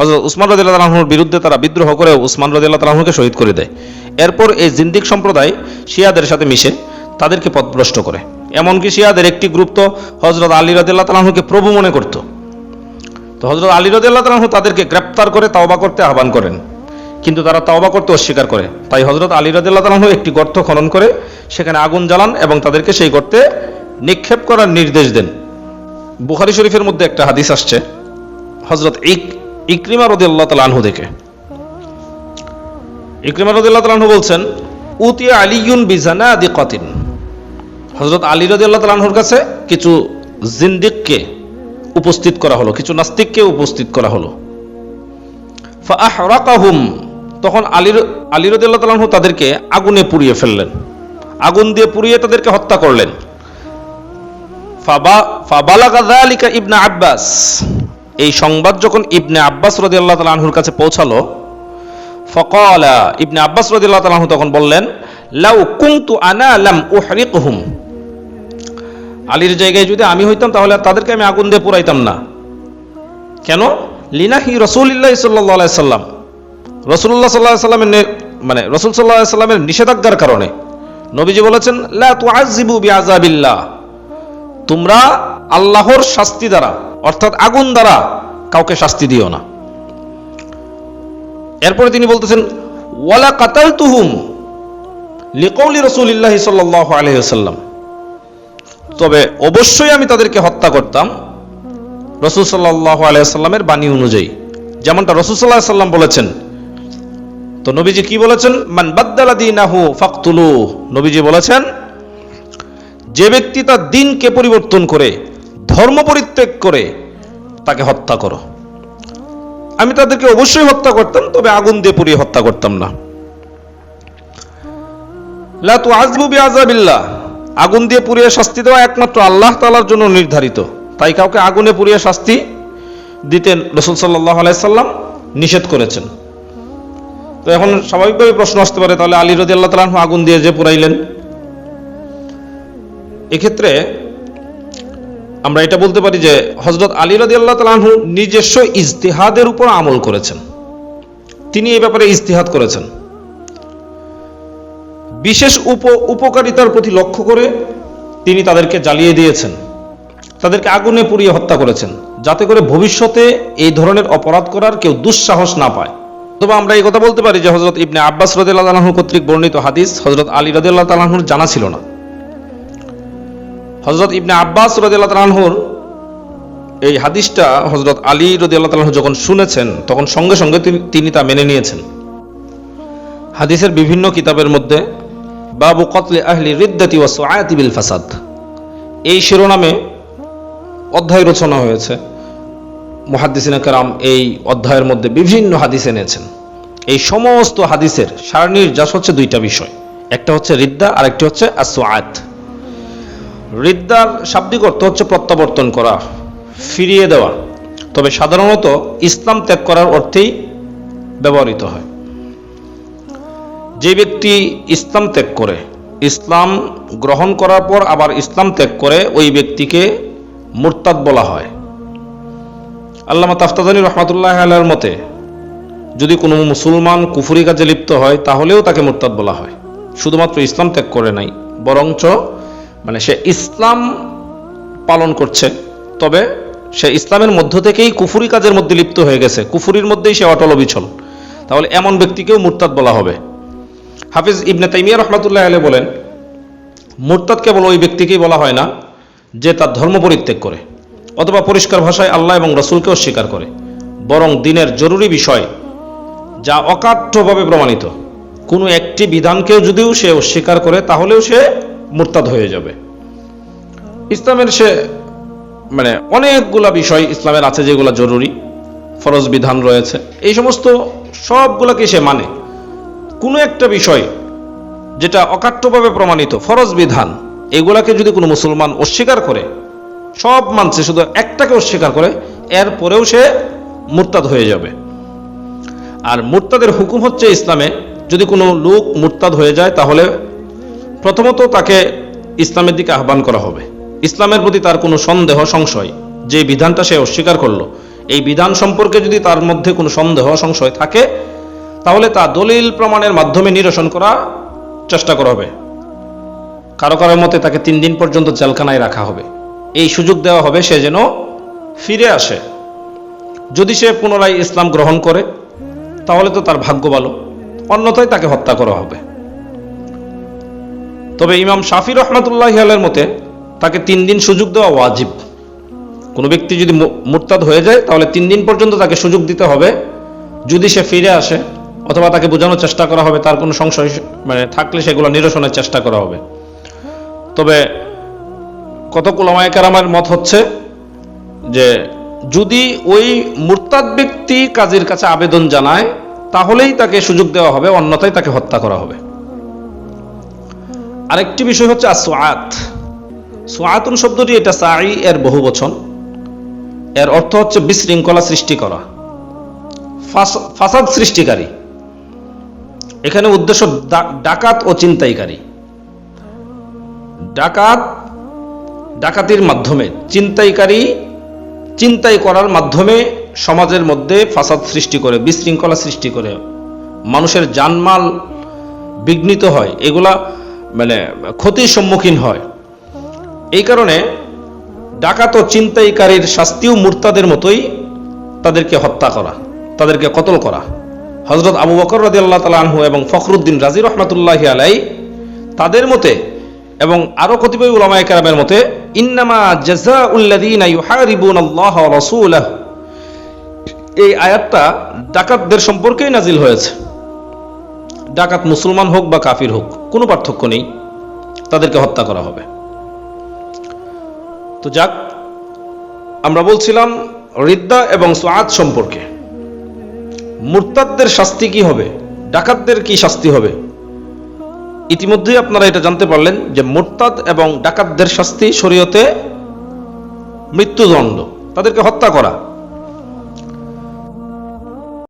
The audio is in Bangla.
হজরত উসমান রদিল্লাহ তালাহুর বিরুদ্ধে তারা বিদ্রোহ করে উসমান রদিল্লাহ তালাহুকে শহীদ করে দেয়। এরপর এই জিন্দিক সম্প্রদায় শিয়াদের সাথে মিশে তাদেরকে পথভ্রষ্ট করে। এমনকি শিয়াদের একটি গ্রুপ তো হজরত আলী রদিল্লাহ তালাহুকে প্রভু মনে করত। তো হজরত আলী রদিল্লাহ তালাহু তাদেরকে গ্রেপ্তার করে তাওবা করতে আহ্বান করেন। কিন্তু তারা তাওবা করতে অস্বীকার করে। তাই হজরত আলী রদিল্লাহ তালাহু একটি গর্ত খনন করে সেখানে আগুন জ্বালান এবং তাদেরকে সেই গর্তে নিক্ষেপ করার নির্দেশ দেন। বুখারি শরীফের মধ্যে একটা হাদিস আসছে। হজরত ইক ইকরিমা রদিল্লাহ তালাহু দেখে। ইকরিমা রদিল্লাহ তালাহু বলছেন, উতিয়া আলিউন বিজানা আদি কতিন হজরত আলী রদিল্লাহ তালাহুর কাছে কিছু জিন্দিককে উপস্থিত করা হলো, কিছু নাস্তিককে উপস্থিত করা হলো। ফাহরাকাহুম তখন আলী আলী রদিল্লাহ তালাহু তাদেরকে আগুনে পুড়িয়ে ফেললেন। আগুন দিয়ে পুড়িয়ে তাদেরকে হত্যা করলেন। ফাবা- ফাবালাগা যালিকা ইবনে আব্বাস। এই সংবাদ যখন ইবনে আব্বাস রদিয়াল্লাহ তালাহুর কাছে পৌঁছালো, ফকলা, ইবনে আব্বাস রদিয়াল্লাহ তালাহু তখন বললেন, লাউ কুংতু আনা লাম উহরিকহুম। আলীর জায়গায় যদি আমি হইতাম, তাহলে তাদেরকে আমি আগুন দিয়ে পুরাইতাম না। কেন? লিনাহি রসুলিল্লাহ সাল্লাহ সাল্লাম। রসুল্লাহ সাল্লাহ সাল্লামের মানে রসুল সাল্লাহ সাল্লামের নিষেধাজ্ঞার কারণে নবীজি বলেছেন, লা তুআযিবু বিআযাবিল্লাহ। তোমরা আল্লাহর শাস্তি দ্বারা, অর্থাৎ আগুন দ্বারা কাউকে শাস্তি দিও না। এরপরে তিনি বলতেছেন, ওয়ালা কাতাল তুহুম লিকৌলি রসুলিল্লাহ সাল্লাহ আলহিহাল্লাম তবে অবশ্যই আমি তাদেরকে হত্যা করতাম রসুল সাল্লাহ আলহিহাল্লামের বাণী অনুযায়ী। যেমনটা রসুল সাল্লাহ সাল্লাম বলেছেন। তো নবীজি কি বলেছেন? মান বাদ্দালা দিনাহু ফাকতুলু নবীজি বলেছেন, যে ব্যক্তি তার দিনকে পরিবর্তন করে ধর্ম পরিত্যাগ করে তাকে হত্যা করো। আমি তাদেরকে অবশ্যই হত্যা করতাম, তবে আগুন দিয়ে পুড়িয়ে হত্যা করতাম না। লা তুআযবু বিআযাবিল্লাহ। আগুন দিয়ে পুড়িয়ে শাস্তি দেওয়া একমাত্র আল্লাহ তালার জন্য নির্ধারিত। তাই কাউকে আগুনে পুড়িয়ে শাস্তি দিতেন রসুল সাল্লাহ আলাইসাল্লাম নিষেধ করেছেন। তো এখন স্বাভাবিকভাবে প্রশ্ন আসতে পারে, তাহলে আলী রদি আল্লাহ তালাহ আগুন দিয়ে যে পুরাইলেন এক্ষেত্রে আমরা এটা বলতে পারি যে হজরত আলী রদি আল্লাহ তালাহু নিজস্ব ইজতেহাদের উপর আমল করেছেন। তিনি এই ব্যাপারে ইজতেহাদ করেছেন। বিশেষ উপ উপকারিতার প্রতি লক্ষ্য করে তিনি তাদেরকে জ্বালিয়ে দিয়েছেন। তাদেরকে আগুনে পুড়িয়ে হত্যা করেছেন। যাতে করে ভবিষ্যতে এই ধরনের অপরাধ করার কেউ দুঃসাহস না পায়। অথবা আমরা এই কথা বলতে পারি যে হজরত ইবনে আব্বাস রদিল্লাহ তালাহু কর্তৃক বর্ণিত হাদিস হজরত আলী রদিল্লাহ তালাহুর জানা ছিল না। হজরত ইবনে আব্বাস রদিল্লাহ তালাহুর এই হাদিসটা হজরত আলী রদিল্লাহ তালাহু যখন শুনেছেন, তখন সঙ্গে সঙ্গে তিনি- তা মেনে নিয়েছেন। হাদিসের বিভিন্ন কিতাবের মধ্যে বাবু কতলে আহলি রিদ্দাতি ওয়া সুআয়াতি বিল ফাসাদ। এই শিরোনামে অধ্যায় রচনা হয়েছে। মুহাদ্দিসিনা কারাম এই অধ্যায়ের মধ্যে বিভিন্ন হাদিস এনেছেন। এই সমস্ত হাদিসের সারনির্যাস হচ্ছে দুইটা বিষয়। একটা হচ্ছে রিদ্দা আর একটি হচ্ছে আসোয়াত রিদ্দার শাব্দিক অর্থ হচ্ছে প্রত্যাবর্তন করা, ফিরিয়ে দেওয়া। তবে সাধারণত ইসলাম ত্যাগ করার অর্থেই ব্যবহৃত হয়। যে ব্যক্তি ইসলাম ত্যাগ করে, ইসলাম গ্রহণ করার পর আবার ইসলাম ত্যাগ করে, ওই ব্যক্তিকে মুরতাদ বলা হয়। আল্লামা তাফতাদানী রহমাতুল্লাহ আল্লাহর মতে, যদি কোনো মুসলমান কুফুরি কাজে লিপ্ত হয়, তাহলেও তাকে মুরতাদ বলা হয়। শুধুমাত্র ইসলাম ত্যাগ করে নাই, বরঞ্চ মানে সে ইসলাম পালন করছে, তবে সে ইসলামের মধ্য থেকেই কুফুরি কাজের মধ্যে লিপ্ত হয়ে গেছে। কুফুরির মধ্যেই সে অটল অবিচল তাহলে এমন ব্যক্তিকেও মুরতাদ বলা হবে। হাফিজ ইবনে তাইমিয়া রহমাতুল্লাহ আলী বলেন, মুরতাদ কেবল ওই ব্যক্তিকেই বলা হয় না, যে তার ধর্ম পরিত্যাগ করে, অথবা পরিষ্কার ভাষায় আল্লাহ এবং রসুলকে অস্বীকার করে। বরং দিনের জরুরি বিষয়, যা অকাঠ্যভাবে প্রমাণিত। কোনো একটি বিধানকেও যদিও সে অস্বীকার করে, তাহলেও সে মুরতাদ হয়ে যাবে। ইসলামের সে মানে অনেকগুলা বিষয় ইসলামের আছে যেগুলো জরুরি, ফরজ বিধান রয়েছে। এই সমস্ত সবগুলোকে সে মানে। কোনো একটা বিষয় যেটা অকাট্যভাবে প্রমাণিত, ফরজ বিধান, এগুলাকে যদি কোনো মুসলমান অস্বীকার করে, সব মানছে, শুধু একটাকে অস্বীকার করে, এরপরেও সে মুরতাদ হয়ে যাবে। আর মুরতাদের হুকুম হচ্ছে ইসলামে যদি কোনো লোক মুরতাদ হয়ে যায়, তাহলে প্রথমত তাকে ইসলামের দিকে আহ্বান করা হবে। ইসলামের প্রতি তার কোনো সন্দেহ, সংশয়, যে বিধানটা সে অস্বীকার করল, এই বিধান সম্পর্কে যদি তার মধ্যে কোনো সন্দেহ, সংশয় থাকে, তাহলে তা দলিল প্রমাণের মাধ্যমে নিরসন করা চেষ্টা করা হবে। কারও কারোর মতে তাকে তিন দিন পর্যন্ত জেলখানায় রাখা হবে। এই সুযোগ দেওয়া হবে সে যেন ফিরে আসে। যদি সে পুনরায় ইসলাম গ্রহণ করে, তাহলে তো তার ভাগ্য ভালো। অন্যথায় তাকে হত্যা করা হবে। তবে ইমাম শাফি রহমতুল্লাহ আলের মতে তাকে তিন দিন সুযোগ দেওয়া ওয়াজিব। কোনো ব্যক্তি যদি মুরতাদ হয়ে যায়, তাহলে তিন দিন পর্যন্ত তাকে সুযোগ দিতে হবে। যদি সে ফিরে আসে, অথবা তাকে বোঝানোর চেষ্টা করা হবে, তার কোনো সংশয় মানে থাকলে সেগুলো নিরসনের চেষ্টা করা হবে। তবে কত কুলামায় কারামের মত হচ্ছে যে, যদি ওই মুরতাদ ব্যক্তি কাজীর কাছে আবেদন জানায়, তাহলেই তাকে সুযোগ দেওয়া হবে, অন্যথায় তাকে হত্যা করা হবে। আরেকটি বিষয় হচ্ছে আসোয়াত সোয়াতুন শব্দটি এটা সাই এর বহু বচন। এর অর্থ হচ্ছে বিশৃঙ্খলা সৃষ্টি করা। ফাস- ফাসাদ সৃষ্টিকারী। এখানে উদ্দেশ্য ডাকাত ও চিন্তাইকারী। ডাকাত, ডাকাতির মাধ্যমে, চিন্তাইকারী, চিন্তাই করার মাধ্যমে সমাজের মধ্যে ফাসাদ সৃষ্টি করে, বিশৃঙ্খলা সৃষ্টি করে। মানুষের জানমাল বিঘ্নিত হয়। এগুলা মানে ক্ষতির সম্মুখীন হয়। এই কারণে ডাকাত চিন্তাইকারীর শাস্তিও মুরতাদের মতোই তাদেরকে হত্যা করা, তাদেরকে কতল করা। হজরত আবু বকর রাজি আল্লাহ তালা আনহু এবং ফখরুদ্দিন রাজি রহমতুল্লাহ আলাই তাদের মতে এবং আরও কতিপয় উলামায়ে কেরামের মতে, ইন্নামা জাজা উল্লাদিনা ইউহারিবুন আল্লাহ রাসূলাহ এই আয়াতটা ডাকাতদের সম্পর্কেই নাজিল হয়েছে। ডাকাত মুসলমান হোক বা কাফির হোক, কোনো পার্থক্য নেই। তাদেরকে হত্যা করা হবে। তো যাক, আমরা বলছিলাম রিদ্দা এবং সোয়াদ সম্পর্কে। মুরতাদদের শাস্তি কি হবে? ডাকাতদের কি শাস্তি হবে? ইতিমধ্যেই আপনারা এটা জানতে পারলেন যে মোরতাদ এবং ডাকাতদের শাস্তি শরীয়তে মৃত্যুদণ্ড, তাদেরকে হত্যা করা।